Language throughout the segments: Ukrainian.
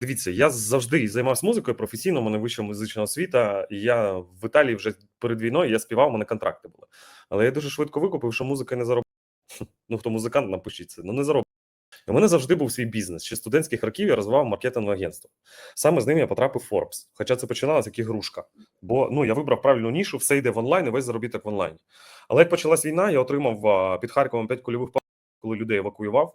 Дивіться, я завжди займався музикою професійно, мене вища музична освіта, і я в Італії вже перед війною я співав, у мене контракти були. Але я дуже швидко викупив, що музика не заробляє. Ну, хто музикант, напишіть це, ну не заробляє. У мене завжди був свій бізнес. Ще студентських років я розвивав маркетингове агентство. Саме з ним я потрапив в Forbes. Хоча це починалося як ігрушка. Бо ну я вибрав правильну нішу, все йде в онлайн, і весь заробіток в онлайні. Але як почалась війна, я отримав під Харковом 5 кульових коли людей евакуював.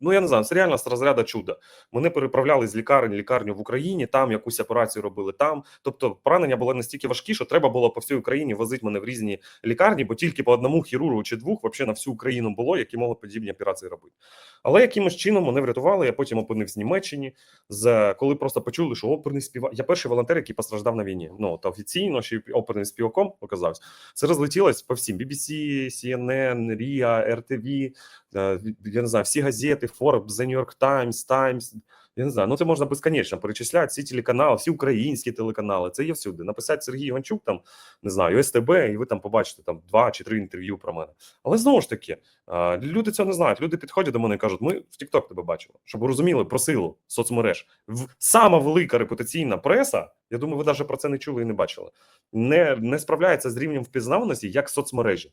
Ну я не знаю, це реально з розряду чуда. Мене переправляли з лікарень лікарню в Україні, там якусь операцію робили там. Тобто поранення було настільки важкі, що треба було по всій Україні возити мене в різні лікарні, бо тільки по одному хірургу чи двох взагалі на всю Україну було, які могли подібні операції робити. Але якимось чином мене врятували. Я потім опинився в Німеччині. З коли просто почули, що оперний співак. Я перший волонтер, який постраждав на війні. Ну та офіційно ще оперним співаком оказався. Це розлетілось по всім BBC, CNN, RIA, RTV, я не знаю, всі газети, Forbes, The New York Times, Times. Я не знаю, ну це можна безконечно перечисляти всі телеканали, всі українські телеканали. Це є всюди. Написати Сергій Іванчук, там не знаю, СТБ, і ви там побачите там два чи три інтерв'ю про мене. Але знову ж таки, люди цього не знають. Люди підходять до мене і кажуть: ми в TikTok тебе бачили, щоб ви розуміли про силу соцмереж. Сама велика репутаційна преса. Я думаю, ви навіть про це не чули і не бачили. Не, не справляється з рівнем впізнаваності як соцмережі.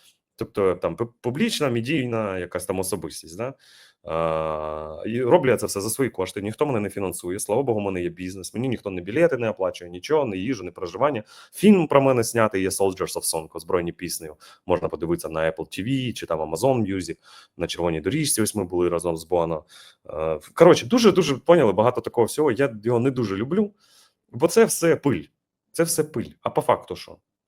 Тобто там публічна, медійна якась там особистість. Да? І роблю я це все за свої кошти. Ніхто мене не фінансує. Слава Богу, у мене є бізнес. Мені ніхто не білети не оплачує, нічого, не їжу, не проживання. Фільм про мене знятий є Soldiers of Song, озброєні піснею. Можна подивитися на Apple TV чи там Amazon Music, на червоній доріжці. Ось ми були разом з Боно. Коротше, дуже дуже поняли багато такого всього. Я його не дуже люблю, бо це все пиль. Це все пиль. А по факту що?